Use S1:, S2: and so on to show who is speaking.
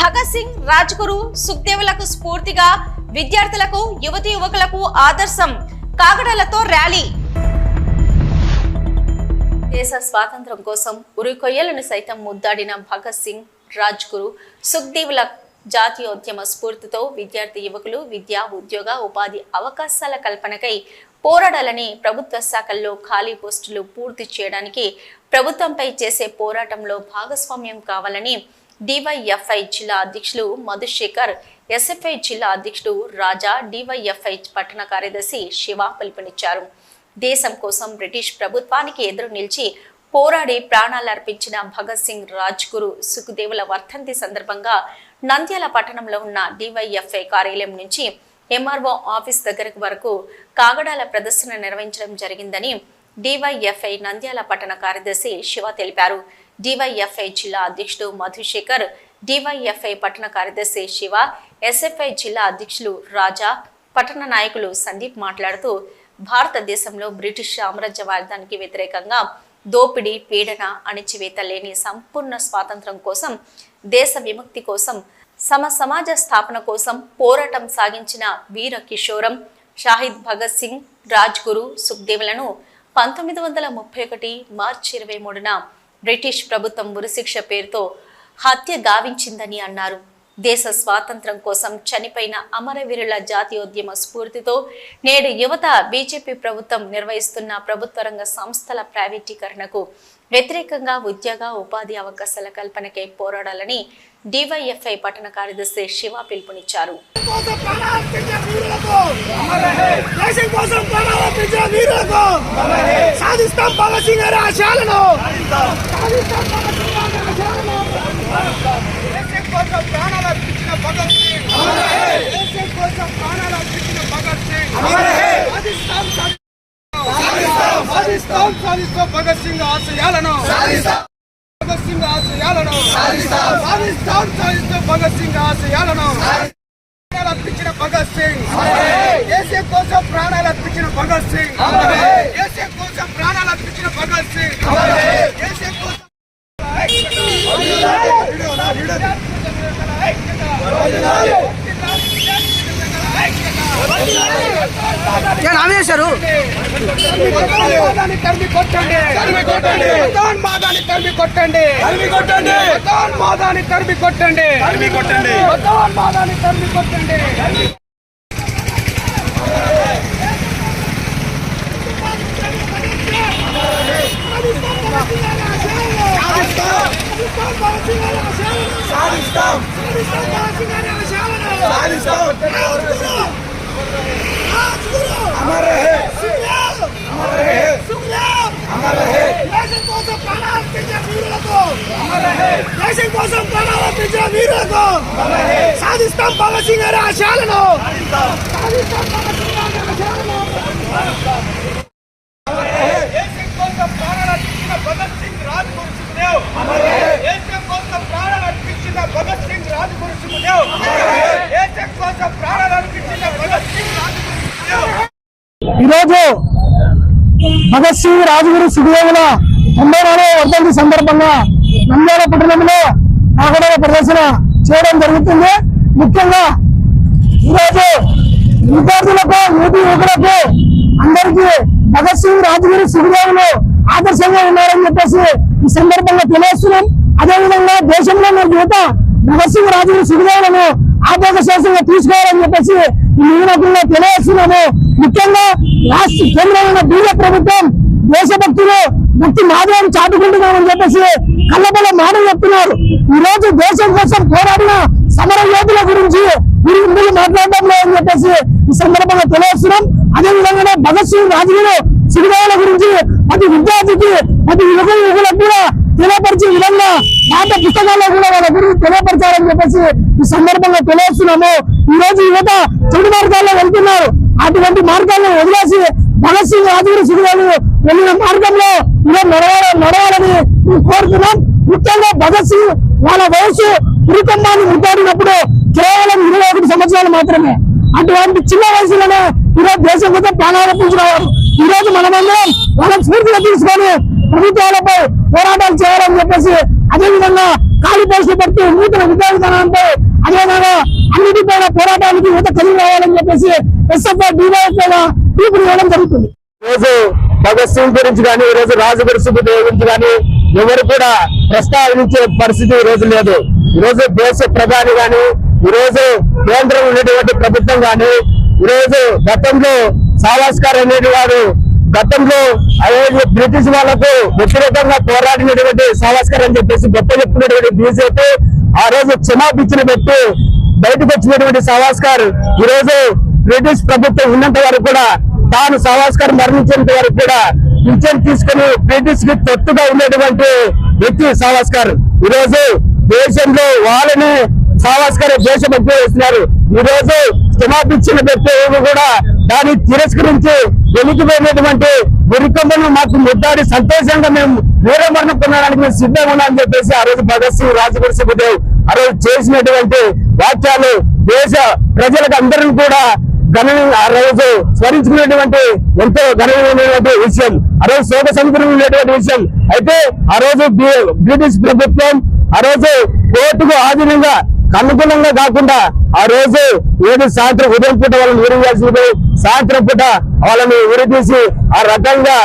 S1: భగత్ సింగ్ రాజ్ గురు సుఖ్దేవులకు స్ఫూర్తిగా విద్యార్థులకు యువతి యువకులకు ఆదర్శం. కాగడలతో ర్యాలీ. దేశ స్వాతంత్రం కోసం ఉరికొయ్యలను సైతం ముద్దాడిన భగత్ సింగ్ రాజ్ గురు సుఖ్దేవుల జాతీయోద్యమ స్ఫూర్తితో విద్యార్థి యువకులు విద్యా ఉద్యోగ ఉపాధి అవకాశాల కల్పనకై పోరాడాలని ప్రభుత్వ శాఖల్లో ఖాళీ పోస్టులు పూర్తి చేయడానికి ప్రభుత్వంపై చేసే పోరాటంలో భాగస్వామ్యం కావాలని డివైఎఫ్ఐ జిల్లా అధ్యక్షులు మధుశేఖర్ ఎస్ఎఫ్ఐ జిల్లా అధ్యక్షుడు రాజా డివైఎఫ్ఐ పట్టణ కార్యదర్శి శివ పిలుపునిచ్చారు. దేశం కోసం బ్రిటిష్ ప్రభుత్వానికి ఎదురు నిలిచి పోరాడి ప్రాణాలర్పించిన భగత్ సింగ్ రాజ్ గురు సుఖదేవుల వర్ధంతి సందర్భంగా నంద్యాల పట్టణంలో ఉన్న డివైఎఫ్ఐ కార్యాలయం నుంచి ఎంఆర్ఓ ఆఫీస్ దగ్గరకు వరకు కాగడాల ప్రదర్శన నిర్వహించడం జరిగిందని డివైఎఫ్ఐ నంద్యాల పట్టణ కార్యదర్శి శివ తెలిపారు. డివైఎఫ్ఐ జిల్లా అధ్యక్షుడు మధుశేఖర్ డివైఎఫ్ఐ పట్టణ కార్యదర్శి శివ ఎస్ఎఫ్ఐ జిల్లా అధ్యక్షులు రాజా పట్టణ నాయకులు సందీప్ మాట్లాడుతూ భారతదేశంలో బ్రిటిష్ సామ్రాజ్యవాదానికి వ్యతిరేకంగా దోపిడీ పీడన అణిచివేత లేని సంపూర్ణ స్వాతంత్రం కోసం దేశ విముక్తి కోసం సమ సమాజ స్థాపన కోసం పోరాటం సాగించిన వీర కిషోరం షాహిద్ భగత్ సింగ్ రాజ్గురు సుఖ్దేవ్లను పంతొమ్మిది వందల ముప్పై ఒకటి మార్చి ఇరవై మూడున బ్రిటిష్ ప్రభుత్వం ఉరిశిక్ష పేరుతో హత్య గావించిందని అన్నారు. దేశ స్వాతంత్రం కోసం చనిపోయిన అమరవీరుల జాతీయోద్యమ స్ఫూర్తితో నేడు యువత బీజేపీ ప్రభుత్వం నిర్వహిస్తున్న ప్రభుత్వ రంగ సంస్థల ప్రైవేటీకరణకు వ్యతిరేకంగా ఉద్యోగ ఉపాధి అవకాశాల కల్పనకై పోరాడాలని డివైఎఫ్ఐ పట్టణ కార్యదర్శి శివ పిలుపునిచ్చారు.
S2: సాధిస్తాం కోసం ప్రాణార్పించే వీరులకు భగత్ సింగ్ దేశం కోసం ప్రాణాలర్పించిన భగత్ భగత్ సింగ్ సాధిస్తాం సాధిస్తాం సాధిస్తాం భగత్ సింగ్ ఆశయాలను భగత్ సింగ్ ఆశయాలను సాధిస్తాం సాధిస్తాం భగత్ సింగ్ ఆశయాలను ప్రాణాలు అర్పించిన భగత్ సింగ్ దేశం కోసం ప్రాణాలు అర్పించిన భగత్ సింగ్ దేశం కోసం ప్రాణాలు అర్పించిన భగత్ సింగ్ దేశం కోసం రామేశారు తరిమి కొట్టండి తరిమి కొట్టండి మాదాన్ని తరిమి కొట్టండి తరిమి కొట్టండి మాదాన్ని తరిమి కొట్టండి తరిమి కొట్టండి మాదాన్ని తరిమి కొట్టండి సాధిస్తాం అమర దేశం కోసం ప్రాణాలు తెచ్చే వీరులకు అమర హే దేశం కోసం సాధిస్తాం భగత్ సింగ్ గారి ఆశయాలను సాధిస్తాం
S3: ఈరోజు భగత్ సింగ్ రాజగురు సుఖదేవుల తొంభై నాలుగో వర్ధంతి సందర్భంగా నంద్యాల పట్టణంలో కాకడాల ప్రదర్శన చేయడం జరుగుతుంది. ముఖ్యంగా ఈరోజు విద్యార్థులకు యువతి యువకులకు అందరికీ భగత్ సింగ్ రాజగురు సుఖదేవులు ఆదర్శంగా ఉన్నారని చెప్పేసి ఈ సందర్భంగా తెలియజేస్తున్నాం. అదేవిధంగా దేశంలో మన యువత భగత్ సింగ్ రాజగురు సుఖదేవులను తీసుకోవాలని చెప్పేసి ఈ తెలియజేస్తున్నాము. ముఖ్యంగా రాష్ట్ర కేంద్రంలో బీజే ప్రభుత్వం దేశభక్తులు భక్తి మాధవం చాటుకుంటున్నామని చెప్పేసి కళ్ళబల మాటలు చెప్తున్నారు. ఈ రోజు దేశం కోసం పోరాడిన సమర యోధుల గురించి మీరు ఇందులో మాట్లాడడం లేదని చెప్పేసి ఈ సందర్భంగా తెలియజేస్తున్నాం. అదే విధంగానే భగత్ సింగ్ రాజుగురు సిరిదేవుల గురించి ప్రతి విద్యార్థికి ప్రతి యువక యువకులకు కూడా తెలియపరిచే విధంగా పాత పుస్తకాల్లో కూడా వాళ్ళ గురించి తెలియపరచాలని చెప్పేసి ఈ సందర్భంగా తెలియస్తున్నాము ఈ రోజు యువత చెడు మార్గాల్లో వెళ్తున్నారు. అటువంటి మార్గాలను వదిలేసి భగత్ సింగ్ రాజగురు సుఖదేవులు వెళ్ళిన మార్గంలో ఇలా నడవాల నడవాలని మేము కోరుతున్నాం. ముఖ్యంగా భగత్ సింగ్ వాళ్ళ వయసు కుటుంబాన్ని ముట్టాడినప్పుడు కేవలం ఇరవై ఒకటి సంవత్సరాలు మాత్రమే. అటువంటి చిన్న వయసులోనే ఈరోజు దేశం కోసం ప్రాణాలర్పించిన వారు ఈ రోజు మనమందరం వాళ్ళ స్ఫూర్తిగా తీసుకొని ప్రభుత్వాలపై పోరాటాలు చేయాలని చెప్పేసి అదేవిధంగా ఖాళీ పోస్టులు పెడుతూ నూతన విద్యా విధానంపై అదేవిధంగా అన్నిటిపైన పోరాటానికి యువత కలిగి రావాలని చెప్పేసి ఎస్ఎఫ్ఐ డివైఎఫ్ తీర్పులు ఇవ్వడం జరుగుతుంది.
S4: రోజు భగత్ సింగ్ గురించి కానీ ఈ రోజు రాజగురు సుఖదేవ్ గురించి కానీ ఎవరు కూడా ప్రస్తావించే పరిస్థితి ఈ రోజు లేదు. ఈ రోజు దేశ ప్రధాని గాని ఈ రోజు కేంద్రం ఉన్నటువంటి ప్రభుత్వం గాని ఈ రోజు గతంలో సావాస్కర్ అనేటి వారు గతంలో అదే బ్రిటిష్ వాళ్ళకు వ్యతిరేకంగా పోరాడినటువంటి సావాస్కర్ అని చెప్పేసి గొప్ప చెప్పుకున్నటువంటి బీజేపీ ఆ రోజు క్షమాపించిన పెట్టి బయటకు వచ్చినటువంటి సావాస్కర్ ఈ రోజు బ్రిటిష్ ప్రభుత్వం ఉన్నంత వరకు కూడా తాను సావాస్కర్ మరణించేంత వరకు కూడా పింఛన్ తీసుకుని బ్రిటిష్కి తొత్తుగా ఉండేటువంటి వ్యక్తి సావాస్కర్. ఈ రోజు దేశంలో వాళ్ళని సావాస్కర్ దేశభక్తి వేస్తున్నారు ఈ రోజు క్షమాపించిన వ్యక్తి కూడా దాన్ని తిరస్కరించి వెలికిపోయినటువంటి గురికొండను మాకు ముద్దాడి సంతోషంగా మేము వేరే మరణం కొనడానికి మేము సిద్ధంగా ఉన్నామని చెప్పేసి ఆ రోజు భగత్ సింగ్ రాజగురు సుఖదేవ్ ఆ రోజు చేసినటువంటి వాక్యాలు దేశ ప్రజలకు అందరిని కూడా గణనీయ ఆ రోజు స్మరించుకునేటువంటి ఎంతో ఘనమైనటువంటి విషయం. ఆ రోజు శోక ఉండేటువంటి విషయం. అయితే ఆ రోజు బ్రిటిష్ ప్రభుత్వం ఆ రోజు కోర్టుకు ఆధీనంగా అనుకూలంగా కాకుండా ఆ రోజు ఏది సాయంత్రం ఉదయం పూట వాళ్ళని ఉరివేయాల్సింది సాయంత్రం పూట వాళ్ళని ఉరి తీసి ఆ రకంగా